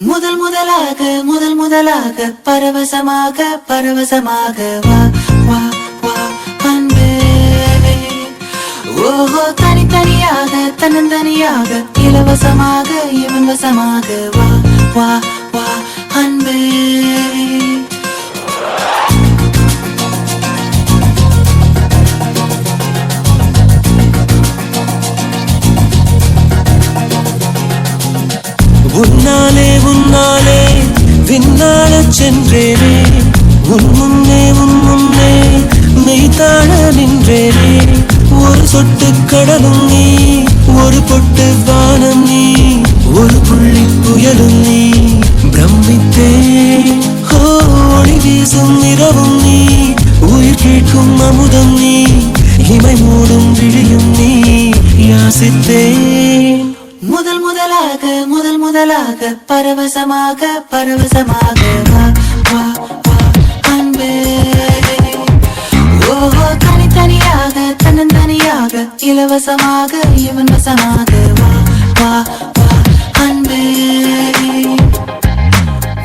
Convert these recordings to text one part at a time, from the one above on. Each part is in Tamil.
முதல் முதலாக முதல் முதலாக பரவசமாக பரவசமாக வா வா வா அன்பே. ஓஹோ தனித்தனியாக தன்னந்தனியாக இலவசமாக இவன் வசமாக வா வா வா அன்பே. உன்னாலே உன்னாலே விண்ணாடச் சென்றேனே. உன் முன்னே உன் முன்னே மெய்தாழ நின்றேனே. ஒரு சொட்டு கடலும் நீ ஒரு பொட்டு வானம் நீ ஒரு புள்ளி புயலும் நீ. பிரமித்தே ஒளி வீசும் இரவும் நீ உயிர் கேட்கும் அமுதம் நீ இமை மூடும் விழியும் நீ. யாசித்தே முதலாக முதல் முதலாக பரவசமாக பரவசமாக. வா வா வா அன்பே. ஓஹோ தனித்தனியாக தன்னந்தனியாக இலவசமாக இவன் வசமாக. வா வா வா அன்பே.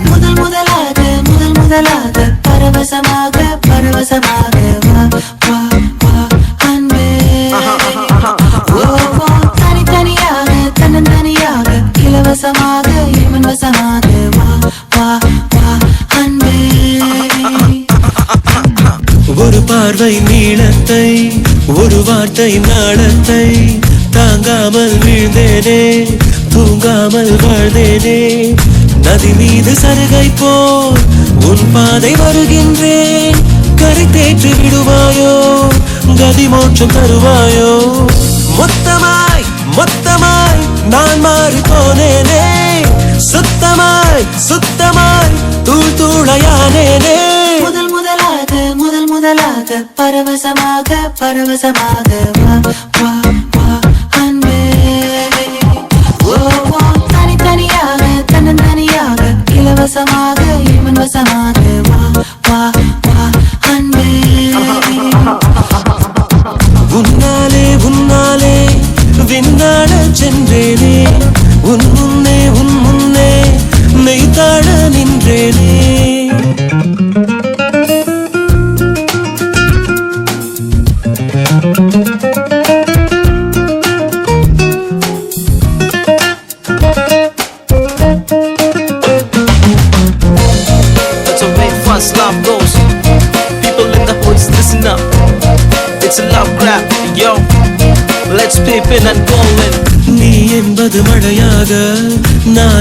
முதல் முதலாக முதல் முதலாக பரவசமாக பரவசமாக. வா வா பார்வை நீளத்தை ஒரு வார்த்தை நாளத்தை தாங்காமல் வீழ்ந்தேனே தூங்காமல் வாழ்ந்தேனே. நதி மீது சருகை போல் உன் பாதை வருகின்றேன். கரை தேற்றி விடுவாயோ கதி மோட்சம் தருவாயோ. மொத்தமாய் மொத்தமாய் நான் மாறி போனேனே சுத்தமாய் சுத்த முதலாக பரவசமாக பரவசமாக. வா வா வா அன்பே. ஓ ஓ தனித்தனியாக தன்னந்தனியாக இலவசமாக இவன் வசமாக வா வா வா அன்பே. உன்னாலே உன்னாலே விண்ணாட சென்றேனே. உன் stop goes. People in the hoods, listen up. It's a love grab, yo. Let's peep in and go in. நீ என்பது மழையாக நான்